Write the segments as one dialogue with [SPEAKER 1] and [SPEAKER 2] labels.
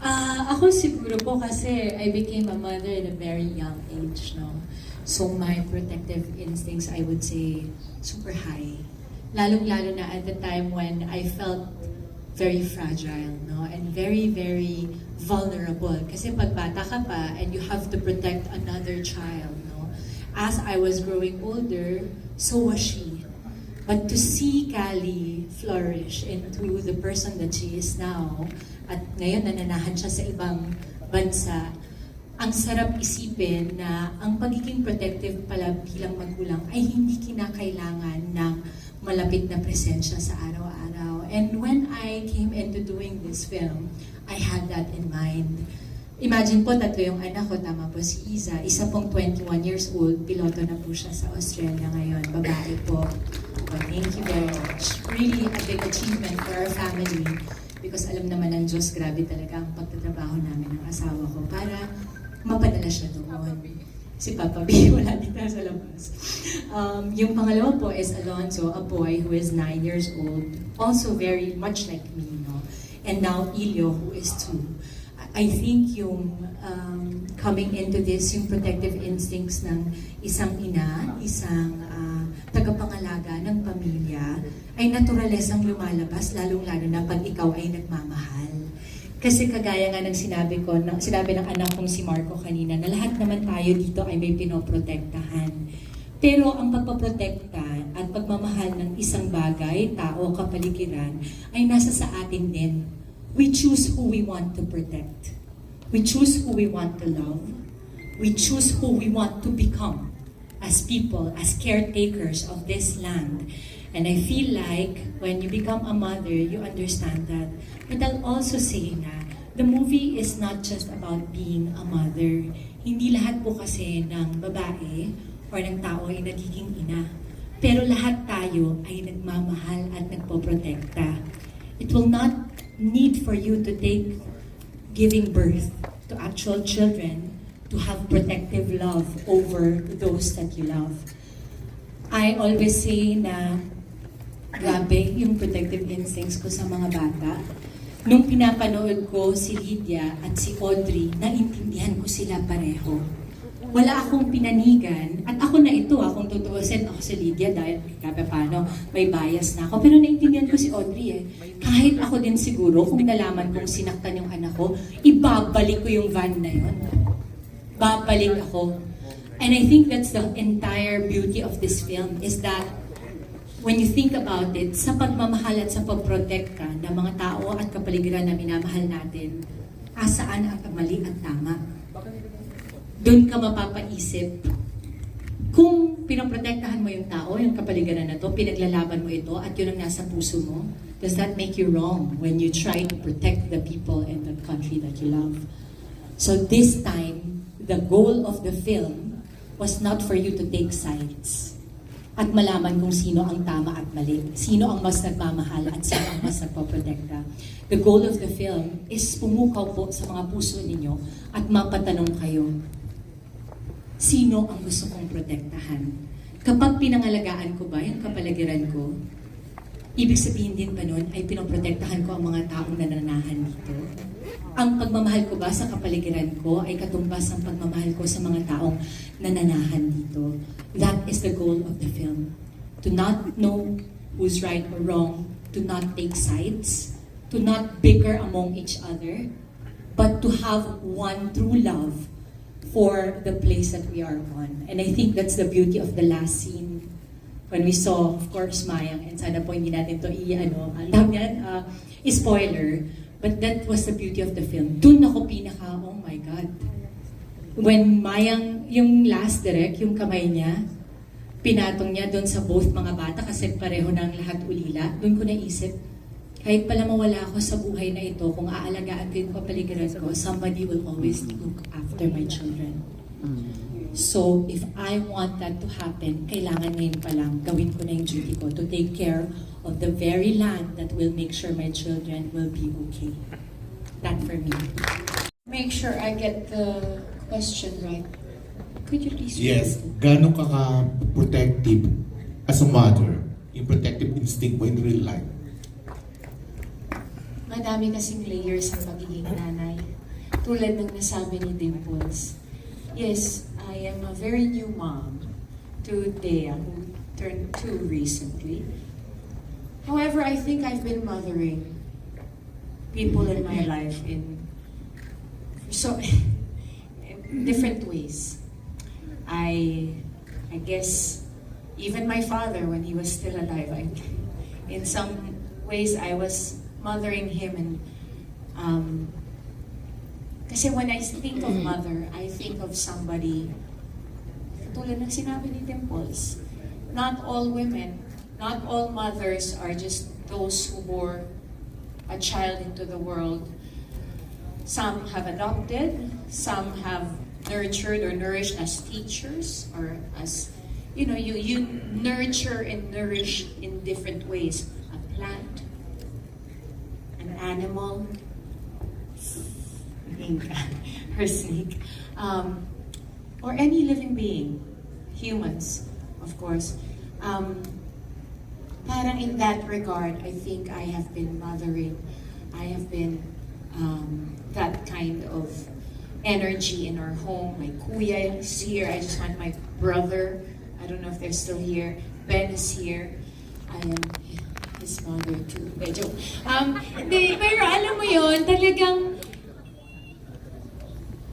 [SPEAKER 1] Ah, ako siguro po kasi I became a mother at a very young age, no? So my protective instincts, I would say, super high. Lalong-lalo na at the time when I felt very fragile, no? And very, very vulnerable. Kasi pag bata ka pa and you have to protect another child, no? As I was growing older, so was she. But to see Callie flourish into the person that she is now, at ngayon nananahan siya sa ibang bansa, ang sarap isipin na ang pagiging protective pala bilang magulang ay hindi kinakailangan ng malapit na presensya sa araw-araw. And when I came into doing this film, I had that in mind. Imagine po, tatlo yung anak ko, tama po si Iza. Isa pong 21 years old, piloto na po siya sa Australia ngayon. Babae po. Thank you very much. Really a big achievement for our family because alam naman ng Diyos, grabe talaga ang pagtatrabaho namin ng asawa ko para mapadala siya doon. Si Papa B, wala dito sa labas. Um, yung pangalawa po is Alonzo, a boy who is 9 years old, also very much like me, no? And now Ilio, who is 2. I think yung um, coming into this, yung protective instincts ng isang ina, isang ah, tagapangalaga ng pamilya, ay naturalesang lumalabas, lalong-lalo na pag ikaw ay nagmamahal. Kasi kagaya nga ng sinabi ko, ng, sinabi ng anak kong si Marco kanina, na lahat naman tayo dito ay may pinoprotektahan. Pero ang pagpaprotekta at pagmamahal ng isang bagay, tao, kapaligiran, ay nasa sa atin din. We choose who we want to protect. We choose who we want to love. We choose who we want to become as people, as caretakers of this land. And I feel like when you become a mother, you understand that. But I'll also say na the movie is not just about being a mother. Hindi lahat po kasi ng babae or ng tao ay nagiging ina. Pero lahat tayo ay nagmamahal at nagpoprotekta. It will not need for you to take giving birth to actual children to have protective love over those that you love. I always say na grabe yung protective instincts ko sa mga bata. Nung pinapanood ko si Lydia at si Audrey, naintindihan ko sila pareho. Wala akong pinanigan, at ako na ito, akong tutuusin ako si Lydia dahil kape paano, may bias na ako. Pero naintindihan ko si Audrey eh. Kahit ako din siguro, kung nalaman kong sinaktan yung anak ko, ibabalik ko yung van na yun. Babalik ako. And I think that's the entire beauty of this film is that when you think about it, sa pagmamahal at sa pagprotekta ng mga tao at kapaligiran na minamahal natin, asaan ang mali at tama? Doon ka mapapaisip kung pinoprotektahan mo yung tao, yung kapaligiran na to, pinaglalaban mo ito at yun ang nasa puso mo, does that make you wrong when you try to protect the people and the country that you love? So this time, the goal of the film was not for you to take sides at malaman kung sino ang tama at mali, sino ang mas nagmamahal at sino ang mas nagpoprotekta. The goal of the film is pumukaw po sa mga puso ninyo at mapatanong kayo, sino ang gusto kong protektahan? Kapag pinangalagaan ko ba yung kapaligiran ko, ibig sabihin din ba nun ay pinoprotektahan ko ang mga taong nananahan dito? Ang pagmamahal ko ba sa kapaligiran ko ay katumbas ng pagmamahal ko sa mga taong nananahan dito? That is the goal of the film. To not know who's right or wrong, to not take sides, to not bicker among each other, but to have one true love for the place that we are on. And I think that's the beauty of the last scene when we saw, of course, Mayang, and sana po hindi natin to i-ano, alam yan, uh, spoiler, but that was the beauty of the film. Doon ako pinaka, oh my God. When Mayang, yung last direct, yung kamay niya, pinatong niya doon sa both mga bata kasi pareho ng lahat ulila, doon ko naisip, kahit pala mawala ako sa buhay na ito, kung aalagaan ko yung kapaligiran ko, somebody will always look after my children. So, if I want that to happen, kailangan ngayon pa lang gawin ko na yung duty ko to take care of the very land that will make sure my children will be okay. That for me. Make sure I get the question right. Could you please
[SPEAKER 2] Yes,
[SPEAKER 1] repeat?
[SPEAKER 2] gano'n ka ka-protective as a mother, yung protective instinct mo in real life?
[SPEAKER 1] Madami kasing layers ang pagiging nanay.
[SPEAKER 3] katulad ng nasabi ni Dimples, yes, I am a very new mom to Dea, who turned two recently. However, I think I've been mothering people in my life in so different ways. I I guess even my father when he was still alive, I, in some ways I was mothering him and um, kasi when I think of mother, I think of somebody tulad ng sinabi ni Dimples, not all women, not all mothers are just those who bore a child into the world. Some have adopted, some have nurtured or nourished as teachers or as you know, you, you nurture and nourish in different ways. A plant, an animal, her snake, um, or any living being, humans, of course. Um, parang in that regard, I think I have been mothering. I have been um, that kind of energy in our home. My kuya is here. I just want my brother. I don't know if they're still here. Ben is here. I am his mother too. Medyo. Um, hindi, pero alam mo yon talagang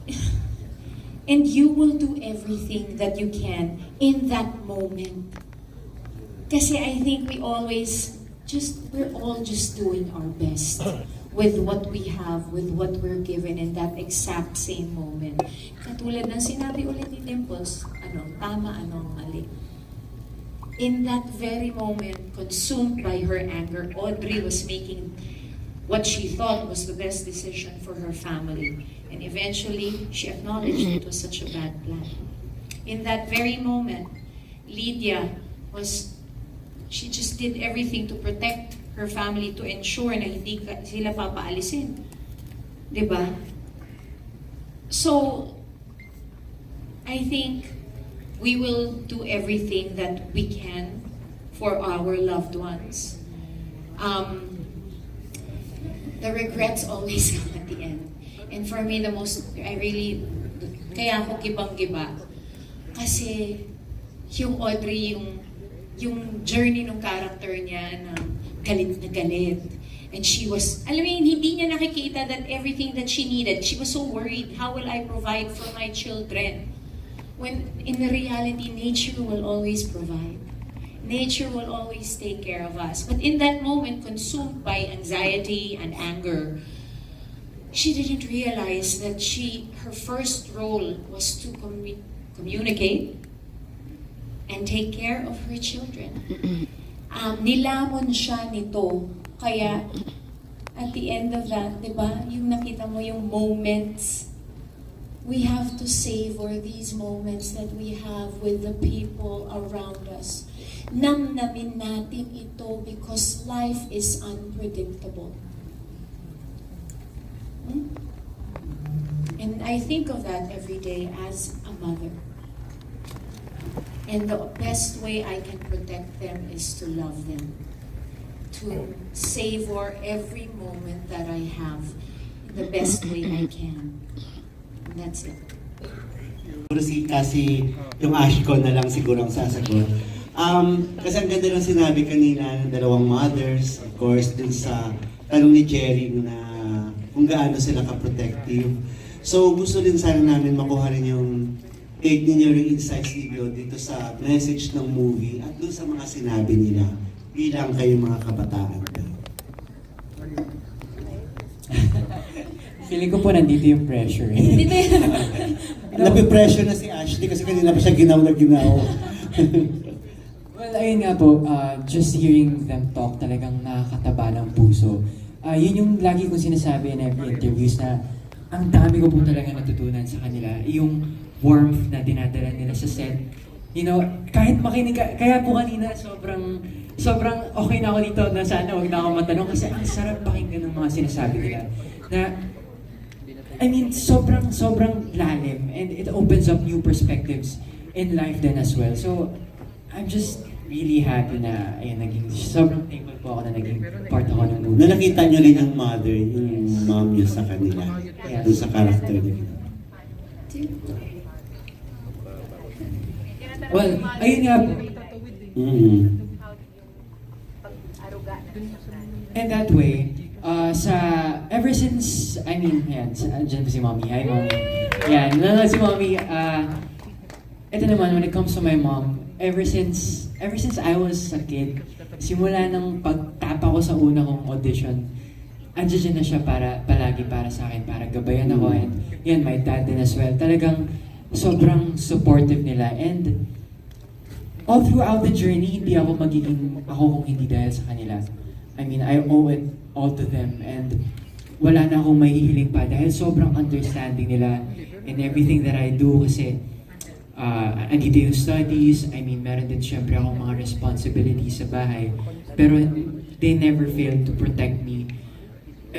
[SPEAKER 3] and you will do everything that you can in that moment. Kasi I think we always just, we're all just doing our best with what we have, with what we're given in that exact same moment. Katulad ng sinabi ulit ni Dimples, ano, tama, ano, mali. In that very moment, consumed by her anger, Audrey was making what she thought was the best decision for her family. And eventually, she acknowledged it was such a bad plan. In that very moment, Lydia was, she just did everything to protect her family to ensure na hindi sila papaalisin. ba? So, I think we will do everything that we can for our loved ones. Um, the regrets always come at the end. And for me, the most, I really, kaya ako gibang-giba. Kasi yung Audrey, yung, yung journey ng character niya na galit na galit. And she was, alam mo yun, hindi niya nakikita that everything that she needed, she was so worried, how will I provide for my children? When in reality, nature will always provide. Nature will always take care of us. But in that moment, consumed by anxiety and anger, she didn't realize that she, her first role was to commu- communicate and take care of her children. Um, nilamon siya nito. Kaya, at the end of that, di ba, yung nakita mo yung moments, we have to savor these moments that we have with the people around us. Namnamin natin ito because life is unpredictable. Hmm? And I think of that every day as a mother. And the best way I can protect them is to love them. To savor every moment that I have the best way I can. That's it.
[SPEAKER 4] Siguro si kasi yung Ashko na lang siguro ang sasagot. Um, kasi ang ganda ng sinabi kanina ng dalawang mothers, of course, dun sa tanong ni Jerry na kung gaano sila ka-protective. So gusto din sana namin makuha rin yung take ninyo yung insights ninyo dito sa message ng movie at dun sa mga sinabi nila bilang kayo mga kabataan.
[SPEAKER 5] Feeling ko po nandito yung pressure. eh.
[SPEAKER 3] Dito yun.
[SPEAKER 4] Napipressure na si Ashley kasi kanina pa siya ginaw na ginaw.
[SPEAKER 5] well, ayun nga po, uh, just hearing them talk talagang nakakataba ng puso. Uh, yun yung lagi kong sinasabi in every interviews na ang dami ko po talaga natutunan sa kanila. Yung warmth na dinadala nila sa set. You know, kahit makinig ka, kaya po kanina sobrang sobrang okay na ako dito na sana wag na ako matanong kasi ang sarap pakinggan ng mga sinasabi nila. Na I mean, sobrang, sobrang lalim and it opens up new perspectives in life then as well. So, I'm just really happy na, ayun, naging, sobrang thankful po ako na naging part ako ng movie.
[SPEAKER 4] Na nakita nyo rin yung mother, yung mom niya sa kanila, doon sa character niya.
[SPEAKER 5] Well, ayun nga po.
[SPEAKER 4] Mm.
[SPEAKER 5] And that way, uh, sa, ever since, I mean, yan, sa, dyan po si Mommy. Hi, Mommy. Yan, nanonood si Mommy. Uh, ito naman, when it comes to my mom, ever since, ever since I was a kid, simula nang pagtapa ko sa una kong audition, andyan dyan na siya para, palagi para sa akin, para gabayan ako. And yan, my dad din as well. Talagang sobrang supportive nila. And all throughout the journey, hindi ako magiging ako kung hindi dahil sa kanila. I mean, I owe it all to them and wala na akong mahihiling pa dahil sobrang understanding nila in everything that I do kasi uh, andito yung studies, I mean, meron din syempre akong mga responsibilities sa bahay. Pero they never fail to protect me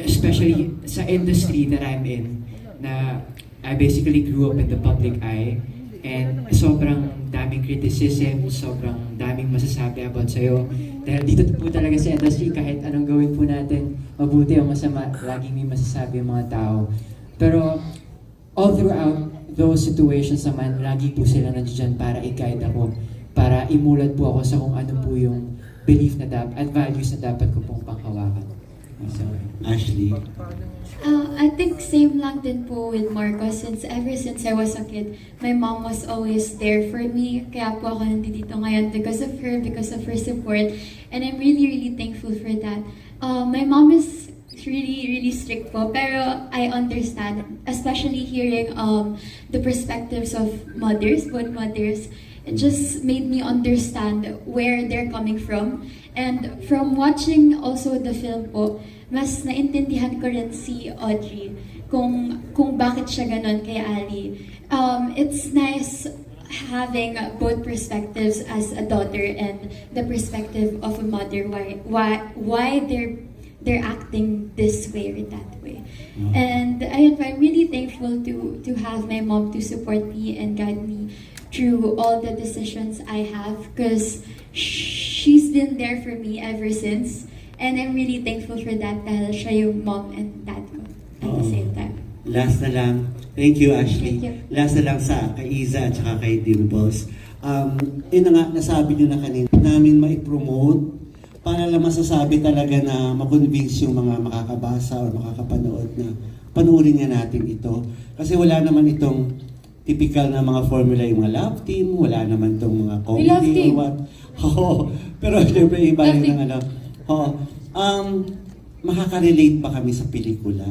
[SPEAKER 5] especially sa industry that I'm in na I basically grew up in the public eye and sobrang daming criticism, sobrang daming masasabi about sa'yo. Dahil dito po talaga sa industry, kahit anong gawin po natin, mabuti o masama, laging may masasabi yung mga tao. Pero all throughout those situations naman, lagi po sila nandiyan para i-guide ako, para imulat po ako sa kung ano po yung belief na dapat, at values na dapat ko pong panghawakan.
[SPEAKER 4] Ashley.
[SPEAKER 6] Uh, I think same lang din po with Marcos since ever since I was a kid, my mom was always there for me. Kaya po ako nandito ngayon because of her, because of her support. And I'm really, really thankful for that. Uh, my mom is really, really strict po. Pero I understand, especially hearing um, the perspectives of mothers, both mothers. It just made me understand where they're coming from. And from watching also the film po, mas naintindihan ko rin si Audrey kung kung bakit siya ganon kay Ali. Um, it's nice having both perspectives as a daughter and the perspective of a mother why why why they're they're acting this way or that way.
[SPEAKER 4] Mm.
[SPEAKER 6] And ayun I'm really thankful to to have my mom to support me and guide me through all the decisions I have because she's been there for me ever since. And I'm really thankful for that dahil siya yung mom and dad ko at the
[SPEAKER 4] Oo.
[SPEAKER 6] same time.
[SPEAKER 4] Last na lang. Thank you, Ashley.
[SPEAKER 6] Thank you.
[SPEAKER 4] Last na lang sa kay Iza at saka kay Dimples. Um, yun na nga, nasabi nyo na kanina, namin ma-promote para lang masasabi talaga na makonvince yung mga makakabasa o makakapanood na panuorin nga natin ito. Kasi wala naman itong typical na mga formula yung mga love team, wala naman itong mga comedy or what. Oo. Pero syempre iba rin ng ano. Oo. Um, makaka-relate ba kami sa pelikula?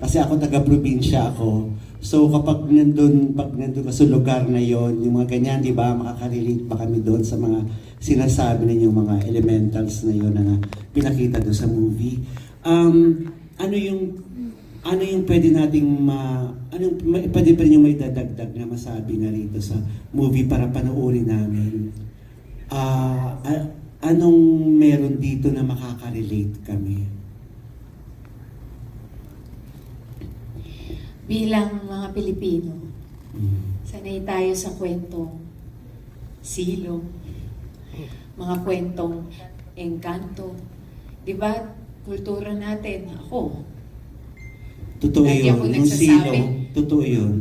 [SPEAKER 4] Kasi ako taga-probinsya ako. So kapag nandun, pag nandun ka sa lugar na yon, yung mga ganyan, di ba, makaka-relate ba kami doon sa mga sinasabi ninyong mga elementals na yon na pinakita doon sa movie? Um, ano yung ano yung pwede nating ma ano yung pwede pa rin yung may dadagdag na masabi na rito sa movie para panoorin namin a- anong meron dito na makaka-relate kami
[SPEAKER 1] Bilang mga Pilipino,
[SPEAKER 4] Mm.
[SPEAKER 1] sanay tayo sa kwentong silong, mga kwentong engkanto. Di ba, kultura natin, ako,
[SPEAKER 4] totoo
[SPEAKER 1] Lagi
[SPEAKER 4] yun
[SPEAKER 1] ako
[SPEAKER 4] silong totoo yun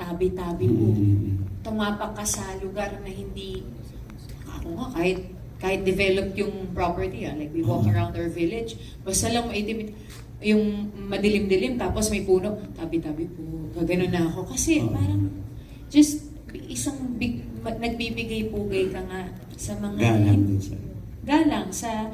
[SPEAKER 1] tabi-tabi po.
[SPEAKER 4] Mm.
[SPEAKER 1] Tumapak ka sa lugar na hindi, ako nga, kahit kahit develop yung property, ah, like we walk
[SPEAKER 4] Ah.
[SPEAKER 1] around our village, basta lang maitim, yung madilim-dilim, tapos may puno, tabi-tabi po, gaganon na ako. Kasi
[SPEAKER 4] Ah.
[SPEAKER 1] parang, just isang big, nagbibigay pugay ka nga sa mga
[SPEAKER 4] galang din sa
[SPEAKER 1] galang sa